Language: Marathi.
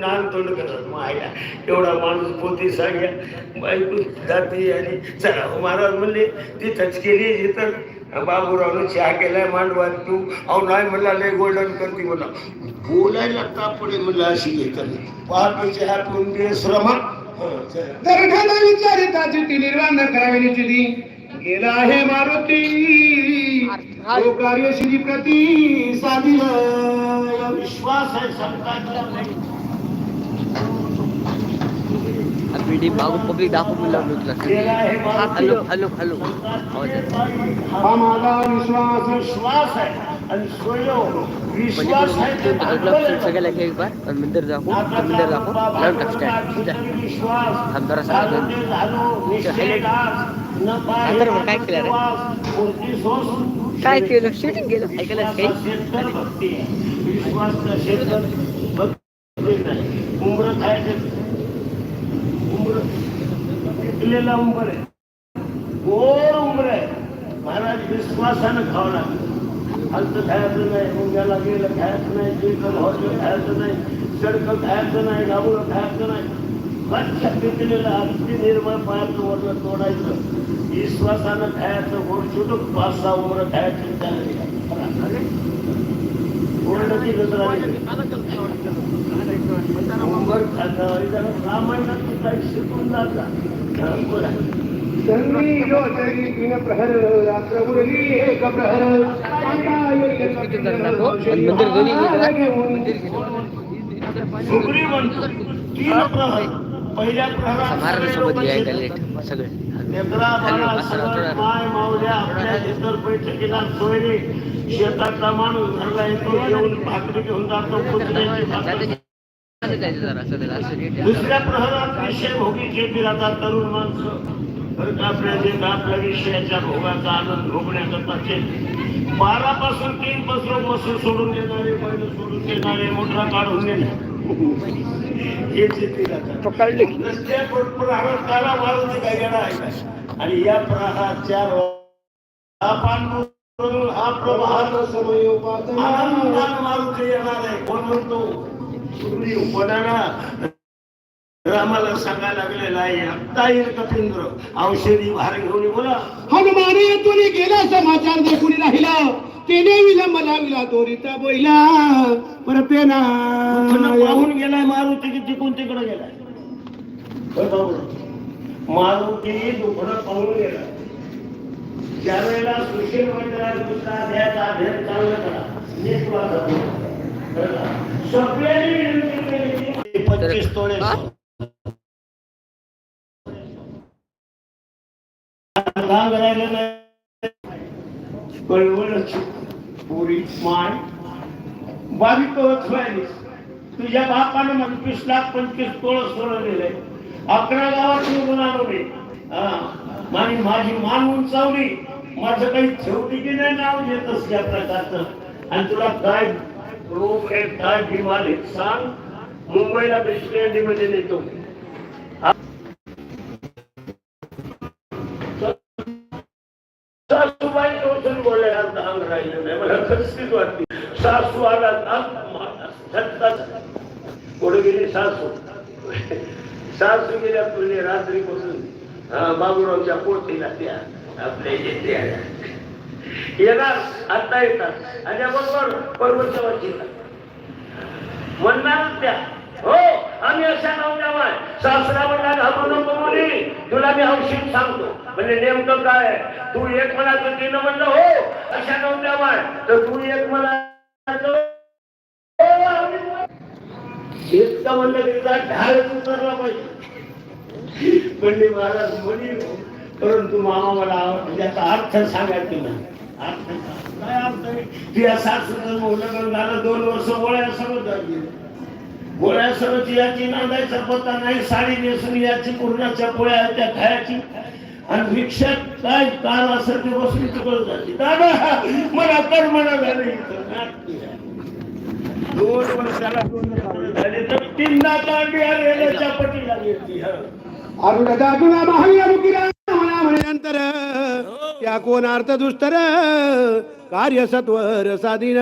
नान तोंड करत माया. एवढा माणूस पोती सांग्या बायको जाते आणि चला हो महाराज म्हणले तिथंच केली इथं बाबूरावनं चहा केलाय मांडवात तू. अहो नाही म्हणला लय गोल्डन करते म्हणला. बोलायला का पुढे म्हणलं अशी घेतात पाहतो चहा पिऊन दे श्रमा? करावी निश्चिती. गेला आहे मारुती. तो कार्यश्री प्रती साधिल. विश्वास आहे संतांचा दाखवून मला तुला गेला आहे हॅलो. हॅलो हॅलो आवाज येतो. हा माझा विश्वास विश्वास म्हणजे विश्वास भांडवल सगळ्याला आहे. एक बार मंदिर दाखवू तर मंदिर दाखवू लावून टाक स्टँड जा. विश्वास थांब जरा सांग. झालो, झालो, निश्चयदास, न पाहे नंतर मग काय केलं रे? काय केलं शूटिंग केलं ऐकायला काही उमरत आहे पिकलेला उंबर आहे. गोर उंबर आहे. महाराज विश्वासानं खावं लागलं. हलतं खायचं नाही मुंग्याला गेलं खायचं नाही चिकन हॉटेल खायचं नाही सडकं खायचं नाही गाबुळं खायचं नाही. स्वच्छ पिकलेलं अगदी निर्मळ पायाचं वरलं तोडायचं. विश्वासानं खायचं गोड सुटूक पाच सहा उमरं खायचं त्याला उंबर खातं काही शिकून जाता बोला संधी योजनी तीन प्रहर रात्र उरली एक प्रहर. आता येईल किती जण दाखव आणि मंदिर दोन्ही गेलं घेऊन. मंदिर गेलं सुग्री म्हणतो तीन प्रहर. पहिल्या प्रहरात महाराजांसोबत सगळे आपल्या इतर बैठकीला सोयरे शेतातला माणूस घरला येतो भाकरी घेऊन जातो दुसऱ्या प्रहरात विषय भोगी खेळती राहतात तरुण माणसं. बरं का आपल्या जे का आपल्या विषयाच्या भोगाचा आनंद भोगण्याकरता बारा पासून तीन पासून मसूर सोडून देणारे बैल सोडून देणारे मोठा काढून देणारे आणि या प्रहारात चार पांडुरंग, हा प्रभात समय मारुती येणार आहे. कोण म्हणतो? सुग्रीव कोणाला रामाला सांगायला लागलेला आहे आत्ता येईल कपिंद्र. औषधी भार घेऊन बोला. हनुमान येथून गेला समाचार देखून राहिला. तेने विलंब लाविला दोरीचा बोईला. परत ना. पाहून गेलाय मारुती की तिकून तिकडे गेलाय? मारुती दुखणं पाहून गेला ज्या वेळेला सुशील मंदिरात दुसरा अध्यायाचा अध्ययन चांगलं करा? सगळ्यांनी विनंती केली की पंचवीस तोळे? भाग राहिलं नाही. कळवळ पुरी माय. बावीस सोयाबीन तुझ्या बापानं पंचवीस लाख पंचवीस तोळ सोडं दिलंय अकरा गावात निवडून आलो मी हा. माझी माझी मान उंचावली. माझं काही ठेवली की नाही नाव घेतस या प्रकारचं. आणि तुला काय रोग आहे काय बिमार आहे सांग. मुंबईला दृष्टी मध्ये नेतो सासूबाई टोचून बोलायला अंग राहिलं नाही मला कसलीच वाटते. सासू आला झटकाच पुढे गेली सासू. सासू गेल्या पुढे रात्री बसून बाबूरावच्या पोटीला त्या. आपल्या येते येणार आता येतात. आणि बरोबर पर्वतवाचीला म्हणणार त्या. हो आम्ही अशा नव्हत्या सासरा म्हणला घाबरू नको मुली तुला मी औषध सांगतो. म्हणजे नेमकं काय तू एक म्हणायचं तिनं म्हणलं हो अशा नव्हत्या तर तू एक म्हणायचं इतकं म्हणलं तिचा तुझा उतरला पाहिजे. म्हणजे महाराज म्हणी परंतु मामा मला आवड त्याचा अर्थ सांगायचं नाही. काय? अर्थ सासूचं झालं दोन वर्ष गोळ्या सगळं झाली गोळ्या सरच याची नांदायचा पत्ता नाही साडी नेसून याची पूर्णाच्या पोळ्या त्या खायची. आणि रिक्षात काय काल असं ते बसून तिकडं जाते. दादा मला कर म्हणा झालं दोन वर्षाला दोन वर्ष झाले तर तीनदा तांबी आलेल्या पटीला घेतली हा. अरुण महावीर मुकिरा त्या कोण अर्थ दुस्तर कार्य सत्वर साधीन.